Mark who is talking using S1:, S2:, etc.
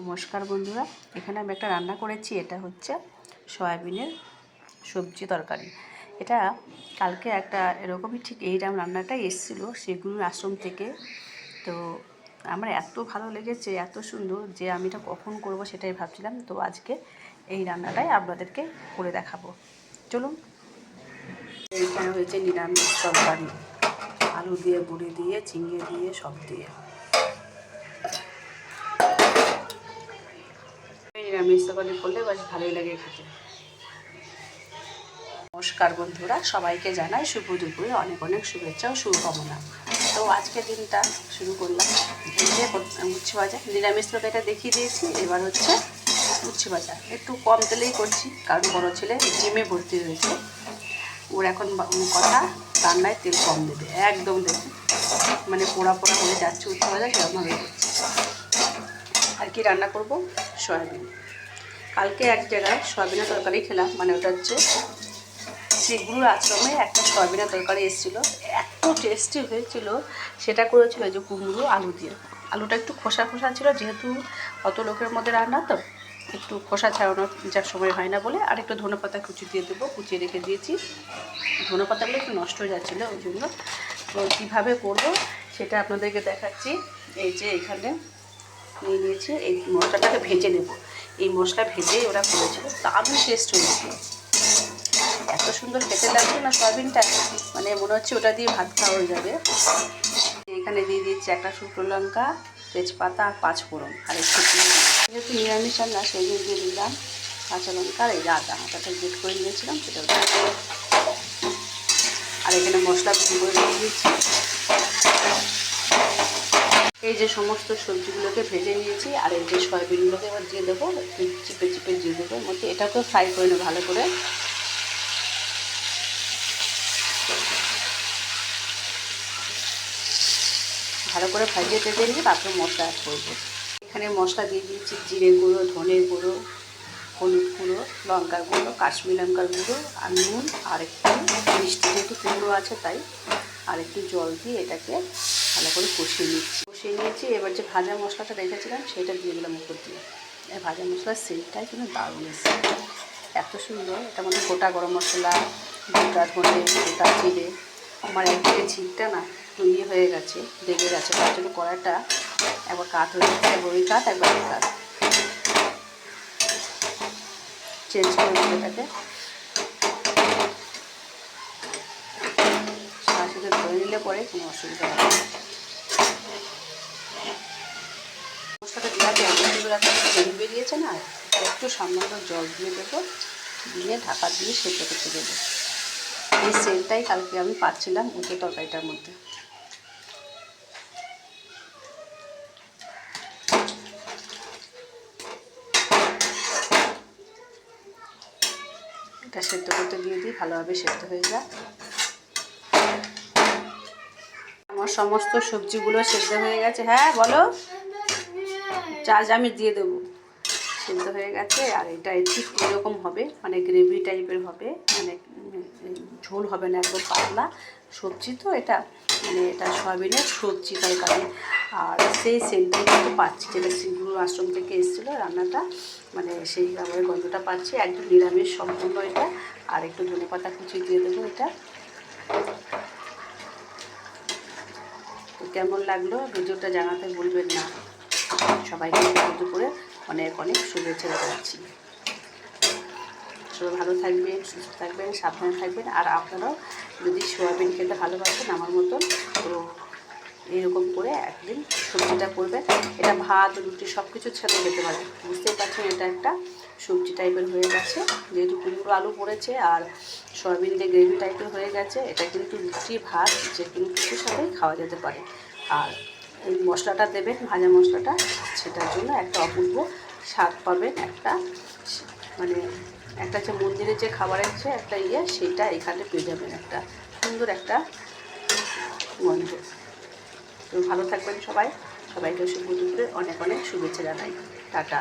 S1: নমস্কার বন্ধুরা, এখানে আমি একটা রান্না করেছি, এটা হচ্ছে সয়াবিনের সবজি তরকারি। এটা কালকে একটা এরকমই ঠিক এইরকম রান্নাটা এসেছিল, সেগুলোর আশ্রম থেকে। তো আমার এত ভালো লেগেছে, এত সুন্দর যে আমি এটা কখন করব সেটাই ভাবছিলাম। তো আজকে এই রান্নাটাই আপনাদেরকে করে দেখাবো। চলুন। এইখানে হয়েছে নিরামিষ তরকারি। আলু দিয়ে বড়ি দিয়ে, চিংড়ি দিয়ে, সব দিয়ে। নিরামিষ তরকারি করলে বেশ ভালোই লাগে খেতে। নমস্কার বন্ধুরা, সবাইকে জানাই শুভ দুপুরে অনেক অনেক শুভেচ্ছা ও শুভকামনা। তো আজকের দিনটা শুরু করলাম যে উচ্ছে ভাজা নিরামিষ তরকারিটা দেখিয়ে দিয়েছি, এবার হচ্ছে উচ্ছে ভাজা একটু কম তেলেই করছি, কারণ বড় ছেলে জিমে ভর্তি হয়েছে। ওর এখন কথা, রান্নায় তেল কম দেবে, একদম দেবে মানে পোড়া পোড়া হয়ে যাচ্ছে উচ্ছে ভাজা সেরকমভাবে করছে। আর কি রান্না করব? সয়াবিন। কালকে এক জায়গায় সয়াবিনের তরকারি খেলাম মানে ওটা হচ্ছে শিগুরুর আশ্রমে একটা সয়াবিনের তরকারি এসেছিল। এত টেস্টি হয়েছিল, সেটা করেছিল যে কুমড়ো আলু দিয়ে। আলুটা একটু খোসা খোসা ছিল, যেহেতু অত লোকের মধ্যে রান্না, তো একটু খোসা ছাড়ানোর যার সময় হয় না বলে, আর একটু ধনে পাতা কুচি দিয়ে দেবো, কুচিয়ে রেখে দিয়েছি। ধনে পাতাগুলো একটু নষ্ট হয়ে যাচ্ছিল, ওই জন্য। তো কীভাবে করব সেটা আপনাদেরকে দেখাচ্ছি। এই যে এখানে নিয়ে নিয়েছি এই মশলাটাকে ভেজে নেব। এই মশলা ভেজেই ওরা করেছিল দারুণ টেস্ট হয়েছিল এত সুন্দর খেতে লাগছে না সয়াবিনটা? মানে মনে হচ্ছে ওটা দিয়ে ভাত খাওয়া হয়ে যাবে। এখানে দিয়ে দিচ্ছি একটা শুকনো লঙ্কা, তেজপাতা আর পাঁচ ফোড়ন, আর একটু। যেহেতু নিরামিষ রান্না সেই দিয়ে দিলাম কাঁচা লঙ্কা আর এই আদা আদাটা গ্রেট করে নিয়েছিলাম দিলাম। আর এখানে মশলা করে দিয়ে দিচ্ছি এই যে সমস্ত সবজিগুলোকে ভেজে নিয়েছি, আর এই যে সয়াবিনগুলোকে এবার দিয়ে দেবো, একটু চিপে চিপে দিয়ে দেবো মধ্যে এটাকেও ফ্রাই করে নেব ভালো করে। ভালো করে ভাজিয়ে টেজে নিয়ে তারপরে মশলা অ্যাড করব। এখানে মশলা দিয়ে দিয়েছি জিরে গুঁড়ো, ধনে গুঁড়ো, হলুদ গুঁড়ো, লঙ্কার গুঁড়ো, কাশ্মীর লঙ্কার গুঁড়ো, আর নুন, আর একটু মিষ্টি যেহেতু কুমড়ো আছে তাই, আর একটু জল দিয়ে এটাকে ভালো করে কষিয়ে নিচ্ছি। কষিয়ে নিয়েছি, এবার যে ভাজা মশলাটা রেখেছিলাম সেটা দিয়ে দিলাম উপর দিয়ে। এই ভাজা মশলার সেন্টটাই কিন্তু দারুণ এসেছে। এত সুন্দর, এটা মধ্যে গোটা গরম মশলা, গোটা ধনে, গোটা জিরে, আমার একদিকে ঝিকটা না ইয়ে হয়ে গেছে, লেগে গেছে। তার জন্য কড়াটা একবার কাত হয়ে গেছে, একবার ওই কাত, একবার ওই কাত। চেঞ্জ করে দেবো এটাকে। সাথে ধরে নিলে পরে কোনো অসুবিধা হবে না। এত তেল বেরিয়েছে না, একটু সামান্য জল দিয়ে দেবো, দিয়ে ঢাকা দিয়ে সেদ্ধ করতে দেবো। এই সেলটাই কালকে আমি পাচ্ছিলাম উঁচু তরকারিটার মধ্যে। এটা সেদ্ধ করতে দিয়ে দিই, ভালোভাবে সেদ্ধ হয়ে যায় আমার সমস্ত সবজিগুলো সেদ্ধ হয়ে গেছে। হ্যাঁ বলো। চার্জ আমি দিয়ে দেবো। সেদ্ধ হয়ে গেছে, আর এটা ঠিক এরকম হবে মানে গ্রেভি টাইপের হবে মানে ঝোল হবে না একদম পাতলা সবজি তো, এটা মানে এটা সয়াবিনের সবজি তরকারি। আর সেই সেন্টটাই কিন্তু পাচ্ছি, যেটা শিবগুরু আশ্রম থেকে এসেছিল রান্নাটা মানে সেই খাবারের গন্ধটা পাচ্ছি, একদম নিরামিষ সম্পূর্ণ এটা, আর একটু ধনে পাতা কুচি দিয়ে দেবো এটা। কেমন লাগল? ভিডিওটা জানাতে ভুলবেন না। সবাইকে দুপুরে অনেক অনেক শুভেচ্ছা জানাচ্ছি। সবাই ভালো থাকবেন, সুস্থ থাকবেন, সাবধানে থাকবেন। আর আপনারাও যদি সোয়াবিন খেতে ভালোবাসেন আমার মতন, তো এইরকম করে একদিন সবজিটা করবেন। এটা ভাত, রুটি সব কিছুর সাথে খেতে পারেন। বুঝতেই পারছেন এটা একটা সবজি টাইপের হয়ে গেছে। যেহেতু কুমড়ো আলু পড়েছে আর সয়াবিন দিয়ে গ্রেভি টাইপের হয়ে গেছে, এটা কিন্তু রুটি, ভাত যে কোনো কিছুর সাথেই খাওয়া যেতে পারে। আর এই মশলাটা দেবেন, ভাজা মশলাটা, সেটার জন্য একটা অপূর্ব স্বাদ পাবেন একটা মানে একটা যে মন্দিরের যে খাবার যে একটা ইয়ে সেটা এখানে পেয়ে যাবেন একটা সুন্দর একটা গন্ধ। তো ভালো থাকবেন সবাই। সবাইকে শুভ দুপুরে অনেক অনেক শুভেচ্ছা জানাই। টাটা।